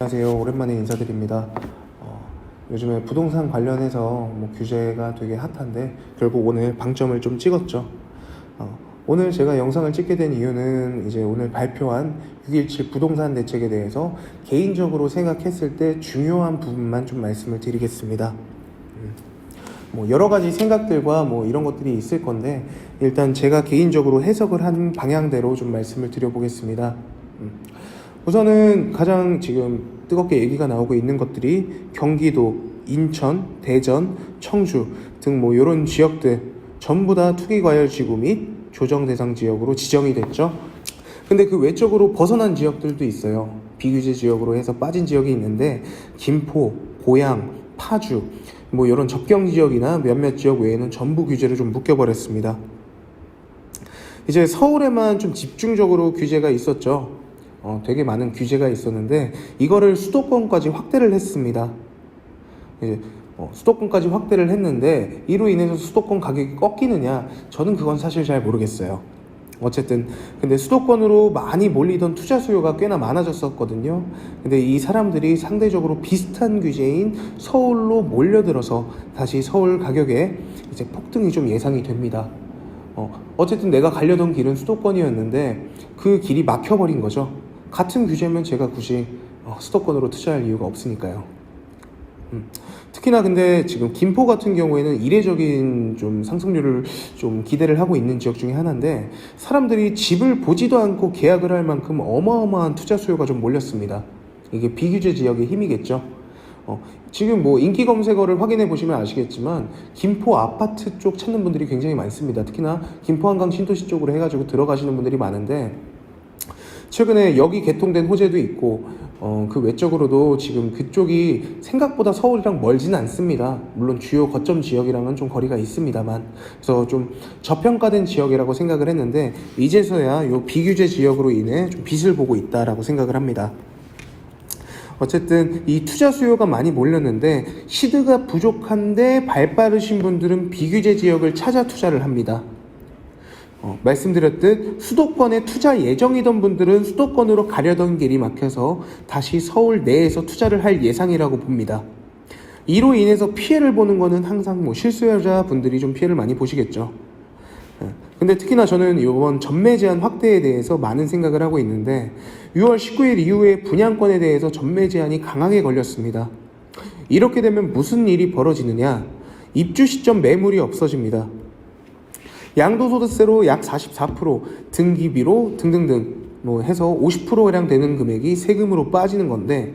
안녕하세요. 오랜만에 인사드립니다. 어, 요즘에 부동산 관련해서 뭐 규제가 되게 핫한데 결국 오늘 방점을 좀 찍었죠. 어, 오늘 제가 영상을 찍게 된 이유는 이제 오늘 발표한 6.17 부동산 대책에 대해서 개인적으로 생각했을 때 중요한 부분만 좀 말씀을 드리겠습니다. 음, 뭐 여러 가지 생각들과 뭐 이런 것들이 있을 건데 일단 제가 개인적으로 해석을 한 방향대로 좀 말씀을 드려보겠습니다. 음. 우선은 가장 지금 뜨겁게 얘기가 나오고 있는 것들이 경기도, 인천, 대전, 청주 등 뭐 이런 지역들 전부 다 투기과열지구 및 조정 대상 지역으로 지정이 됐죠. 근데 그 외적으로 벗어난 지역들도 있어요. 비규제 지역으로 해서 빠진 지역이 있는데 김포, 고양, 파주 뭐 이런 접경 지역이나 몇몇 지역 외에는 전부 규제를 좀 묶여버렸습니다. 이제 서울에만 좀 집중적으로 규제가 있었죠. 어, 되게 많은 규제가 있었는데 이거를 수도권까지 확대를 했습니다. 이제 어, 수도권까지 확대를 했는데 이로 인해서 수도권 가격이 꺾이느냐? 저는 그건 사실 잘 모르겠어요. 어쨌든 근데 수도권으로 많이 몰리던 투자 수요가 꽤나 많아졌었거든요. 근데 이 사람들이 상대적으로 비슷한 규제인 서울로 몰려들어서 다시 서울 가격에 이제 폭등이 좀 예상이 됩니다. 어, 어쨌든 내가 가려던 길은 수도권이었는데 그 길이 막혀버린 거죠. 같은 규제면 제가 굳이 어, 수도권으로 투자할 이유가 없으니까요. 음, 특히나 근데 지금 김포 같은 경우에는 이례적인 좀 상승률을 좀 기대를 하고 있는 지역 중에 하나인데 사람들이 집을 보지도 않고 계약을 할 만큼 어마어마한 투자 수요가 좀 몰렸습니다. 이게 비규제 지역의 힘이겠죠. 어, 지금 뭐 인기 검색어를 확인해 보시면 아시겠지만 김포 아파트 쪽 찾는 분들이 굉장히 많습니다. 특히나 김포 한강 신도시 쪽으로 해가지고 들어가시는 분들이 많은데 최근에 여기 개통된 호재도 있고 어, 그 외적으로도 지금 그쪽이 생각보다 서울이랑 멀지는 않습니다. 물론 주요 거점 지역이랑은 좀 거리가 있습니다만 그래서 좀 저평가된 지역이라고 생각을 했는데 이제서야 요 비규제 지역으로 인해 좀 빛을 보고 있다라고 생각을 합니다. 어쨌든 이 투자 수요가 많이 몰렸는데 시드가 부족한데 발 빠르신 분들은 비규제 지역을 찾아 투자를 합니다. 어, 말씀드렸듯 수도권에 투자 예정이던 분들은 수도권으로 가려던 길이 막혀서 다시 서울 내에서 투자를 할 예상이라고 봅니다. 이로 인해서 피해를 보는 거는 항상 뭐 실수요자 분들이 좀 피해를 많이 보시겠죠. 예. 근데 특히나 저는 이번 전매 제한 확대에 대해서 많은 생각을 하고 있는데 6월 19일 이후에 분양권에 대해서 전매 제한이 강하게 걸렸습니다. 이렇게 되면 무슨 일이 벌어지느냐? 입주 시점 매물이 없어집니다. 양도소득세로 약 44%, 등기비로 등등등 뭐 해서 50%가량 되는 금액이 세금으로 빠지는 건데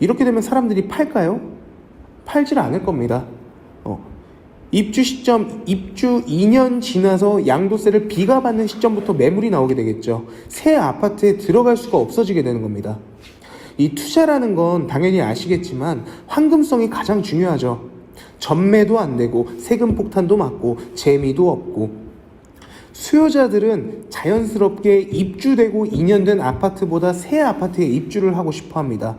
이렇게 되면 사람들이 팔까요? 팔질 않을 겁니다. 어. 입주 시점, 입주 2년 지나서 양도세를 비과받는 시점부터 매물이 나오게 되겠죠. 새 아파트에 들어갈 수가 없어지게 되는 겁니다. 이 투자라는 건 당연히 아시겠지만 황금성이 가장 중요하죠. 전매도 안 되고 세금 폭탄도 맞고 재미도 없고 수요자들은 자연스럽게 입주되고 2년 된 아파트보다 새 아파트에 입주를 하고 싶어 합니다.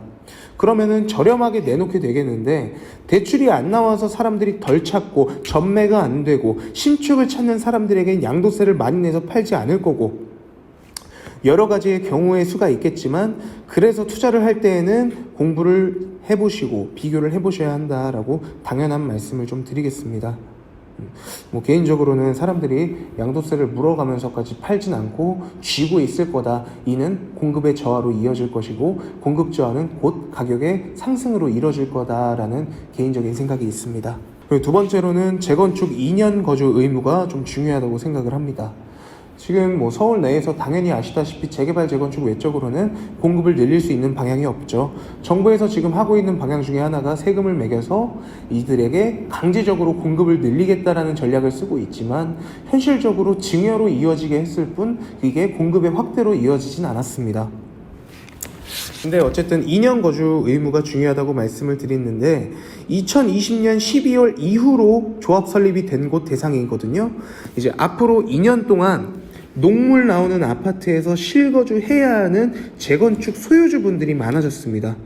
그러면은 저렴하게 내놓게 되겠는데 대출이 안 나와서 사람들이 덜 찾고 전매가 안 되고 신축을 찾는 사람들에겐 양도세를 많이 내서 팔지 않을 거고 여러 가지의 경우의 수가 있겠지만 그래서 투자를 할 때에는 공부를 해보시고 비교를 해보셔야 한다라고 당연한 말씀을 좀 드리겠습니다. 뭐 개인적으로는 사람들이 양도세를 물어가면서까지 팔진 않고 쥐고 있을 거다. 이는 공급의 저하로 이어질 것이고 공급 저하는 곧 가격의 상승으로 이뤄질 거다라는 개인적인 생각이 있습니다. 두 번째로는 재건축 2년 거주 의무가 좀 중요하다고 생각을 합니다. 지금 뭐 서울 내에서 당연히 아시다시피 재개발 재건축 외적으로는 공급을 늘릴 수 있는 방향이 없죠. 정부에서 지금 하고 있는 방향 중에 하나가 세금을 매겨서 이들에게 강제적으로 공급을 늘리겠다라는 전략을 쓰고 있지만 현실적으로 증여로 이어지게 했을 뿐 이게 공급의 확대로 이어지진 않았습니다. 근데 어쨌든 2년 거주 의무가 중요하다고 말씀을 드렸는데 2020년 12월 이후로 조합 설립이 된 곳 대상이거든요. 이제 앞으로 2년 동안 농물 나오는 아파트에서 실거주 해야 하는 재건축 소유주분들이 많아졌습니다.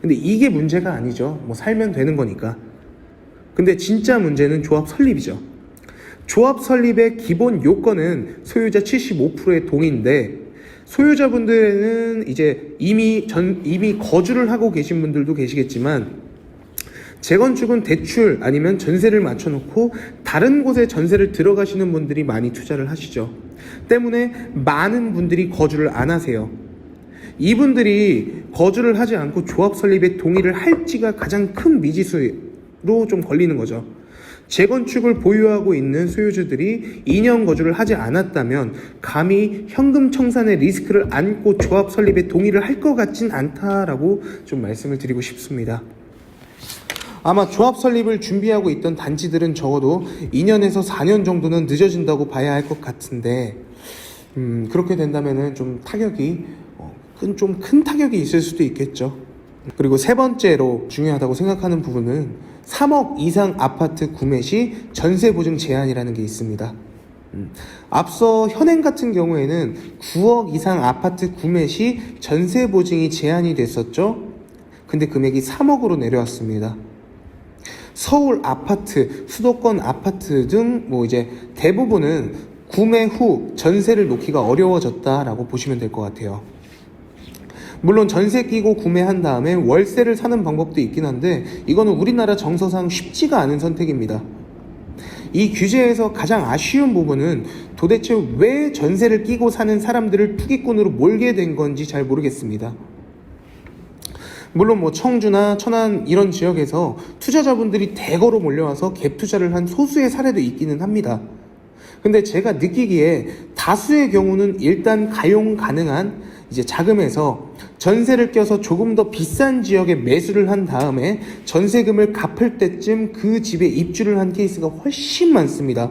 근데 이게 문제가 아니죠. 뭐 살면 되는 거니까. 근데 진짜 문제는 조합 설립이죠. 조합 설립의 기본 요건은 소유자 75%의 동의인데 소유자분들은 이제 이미 전 이미 거주를 하고 계신 분들도 계시겠지만 재건축은 대출 아니면 전세를 맞춰놓고 다른 곳에 전세를 들어가시는 분들이 많이 투자를 하시죠. 때문에 많은 분들이 거주를 안 하세요. 이분들이 거주를 하지 않고 조합 설립에 동의를 할지가 가장 큰 미지수로 좀 걸리는 거죠. 재건축을 보유하고 있는 소유주들이 2년 거주를 하지 않았다면 감히 현금 청산의 리스크를 안고 조합 설립에 동의를 할 것 같진 않다라고 좀 말씀을 드리고 싶습니다. 아마 조합 설립을 준비하고 있던 단지들은 적어도 2년에서 4년 정도는 늦어진다고 봐야 할 것 같은데 음, 그렇게 된다면은 좀 타격이 어, 큰, 좀큰 타격이 있을 수도 있겠죠. 그리고 세 번째로 중요하다고 생각하는 부분은 3억 이상 아파트 구매 시 전세 보증 제한이라는 게 있습니다. 음, 앞서 현행 같은 경우에는 9억 이상 아파트 구매 시 전세 보증이 제한이 됐었죠. 근데 금액이 3억으로 내려왔습니다. 서울 아파트, 수도권 아파트 등 뭐 이제 대부분은 구매 후 전세를 놓기가 어려워졌다라고 보시면 될 것 같아요. 물론 전세 끼고 구매한 다음에 월세를 사는 방법도 있긴 한데 이거는 우리나라 정서상 쉽지가 않은 선택입니다. 이 규제에서 가장 아쉬운 부분은 도대체 왜 전세를 끼고 사는 사람들을 투기꾼으로 몰게 된 건지 잘 모르겠습니다. 물론 뭐 청주나 천안 이런 지역에서 투자자분들이 대거로 몰려와서 갭 투자를 한 소수의 사례도 있기는 합니다. 근데 제가 느끼기에 다수의 경우는 일단 가용 가능한 이제 자금에서 전세를 껴서 조금 더 비싼 지역에 매수를 한 다음에 전세금을 갚을 때쯤 그 집에 입주를 한 케이스가 훨씬 많습니다.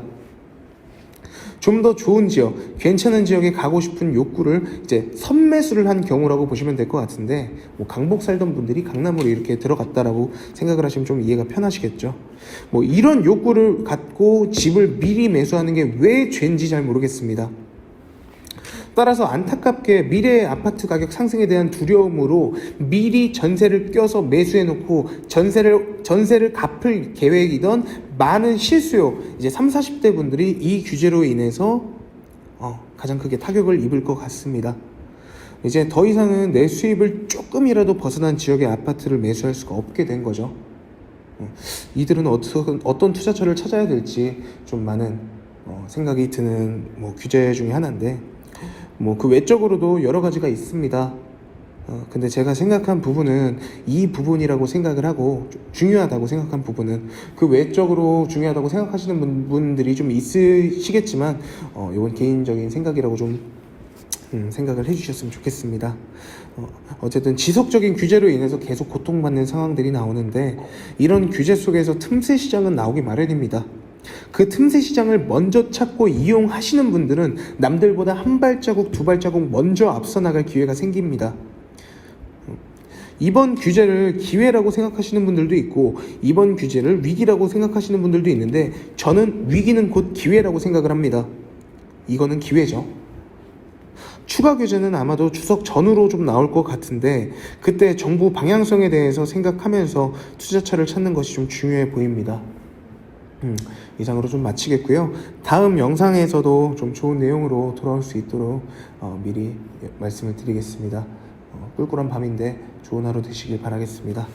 좀 더 좋은 지역, 괜찮은 지역에 가고 싶은 욕구를 이제 선매수를 한 경우라고 보시면 될 것 같은데, 뭐 강북 살던 분들이 강남으로 이렇게 들어갔다라고 생각을 하시면 좀 이해가 편하시겠죠. 뭐 이런 욕구를 갖고 집을 미리 매수하는 게 왜 죄인지 잘 모르겠습니다. 따라서 안타깝게 미래의 아파트 가격 상승에 대한 두려움으로 미리 전세를 껴서 매수해 놓고 전세를 전세를 갚을 계획이던 많은 실수요 이제 3, 40대 분들이 이 규제로 인해서 어, 가장 크게 타격을 입을 것 같습니다. 이제 더 이상은 내 수입을 조금이라도 벗어난 지역의 아파트를 매수할 수가 없게 된 거죠. 어, 이들은 어떤, 어떤 투자처를 찾아야 될지 좀 많은 어, 생각이 드는 뭐 규제 중에 하나인데 뭐 그 외적으로도 여러 가지가 있습니다. 어, 근데 제가 생각한 부분은 이 부분이라고 생각을 하고 좀 중요하다고 생각한 부분은 그 외적으로 중요하다고 생각하시는 분, 분들이 좀 있으시겠지만 어, 이건 개인적인 생각이라고 좀 음, 생각을 해주셨으면 좋겠습니다. 어, 어쨌든 지속적인 규제로 인해서 계속 고통받는 상황들이 나오는데 이런 규제 속에서 틈새 시장은 나오기 마련입니다. 그 틈새 시장을 먼저 찾고 이용하시는 분들은 남들보다 한 발자국 두 발자국 먼저 앞서 나갈 기회가 생깁니다. 이번 규제를 기회라고 생각하시는 분들도 있고 이번 규제를 위기라고 생각하시는 분들도 있는데 저는 위기는 곧 기회라고 생각을 합니다. 이거는 기회죠. 추가 규제는 아마도 추석 전후로 좀 나올 것 같은데 그때 정부 방향성에 대해서 생각하면서 투자처를 찾는 것이 좀 중요해 보입니다. 음, 이상으로 좀 마치겠고요. 다음 영상에서도 좀 좋은 내용으로 돌아올 수 있도록 어, 미리 말씀을 드리겠습니다. 어, 꿀꿀한 밤인데 좋은 하루 되시길 바라겠습니다.